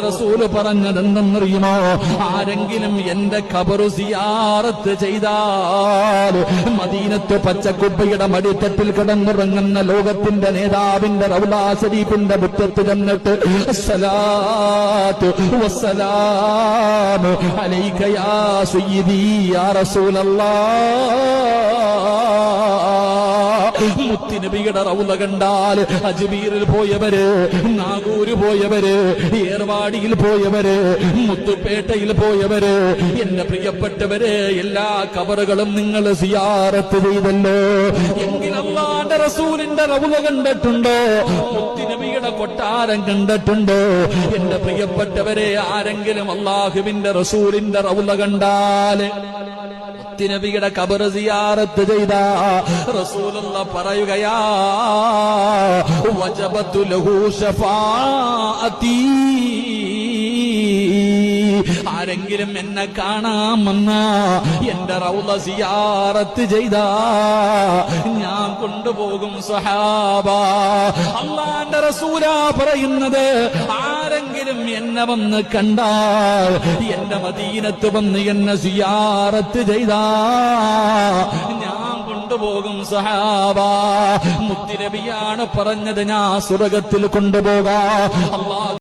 റസൂൽ പറഞ്ഞതെന്തെന്നറിയുമോ? ആരെങ്കിലും എന്റെ ഖബറു സിയാറത്ത് ചെയ്താൽ മദീനത്ത് പച്ചക്കുപ്പയുടെ മടിത്തട്ടിൽ കിടന്നുറങ്ങുന്ന ലോകത്തിന്റെ നേതാവിന്റെ റൗലാ ശരീഫിന്റെ മുറ്റത്ത് ചെന്നിട്ട് സലാത്ത് വസ്സലാമു അലൈക യാ സയ്യിദി യാ റസൂലല്ലാഹ് മുത്തിനബിയുടെ റൗല കണ്ടാൽ അജ്മീറിൽ പോയവര് നാഗൂര് പോയവര് ഏർവാടിയിൽ പോയവര് മുത്തുപേട്ടയിൽ പോയവര്. എന്റെ പ്രിയപ്പെട്ടവര് എല്ലാ കബറുകളും നിങ്ങൾ സിയാറത്ത് ചെയ്തല്ലോ. എങ്കിൽ റസൂലിന്റെ റൗല കണ്ടിട്ടുണ്ടോ? മുത്തിനബിയുടെ കൊട്ടാരം കണ്ടിട്ടുണ്ടോ? എന്റെ പ്രിയപ്പെട്ടവരെ ആരെങ്കിലും അള്ളാഹുവിന്റെ റസൂലിന്റെ റൗല കണ്ടാൽ നബിയുടെ കബർ സിയാറത്ത് ചെയ്ത. റസൂലുള്ള പറയുകയാ വജബത്തു ലഹു ശഫാഅത്തി. ആരെങ്കിലും എന്നെ കാണാമെന്ന എന്റെ റൗല സിയാറത്ത് ചെയ്ത. ഞാൻ കൊണ്ടുപോകും സഹാബ. അള്ളാന്റെ റസൂല പറയുന്നത് ആരെങ്കിലും എന്നെ വന്ന് കണ്ടാൽ എന്റെ മദീനത്ത് വന്ന് എന്നെ സിയാറത്ത് ചെയ്താ. ഞാൻ കൊണ്ടുപോകും സഹാബ. മുത്തിരബിയാണ് പറഞ്ഞത് ഞാൻ സുരകത്തിൽ കൊണ്ടുപോകാ. അള്ളാഹ്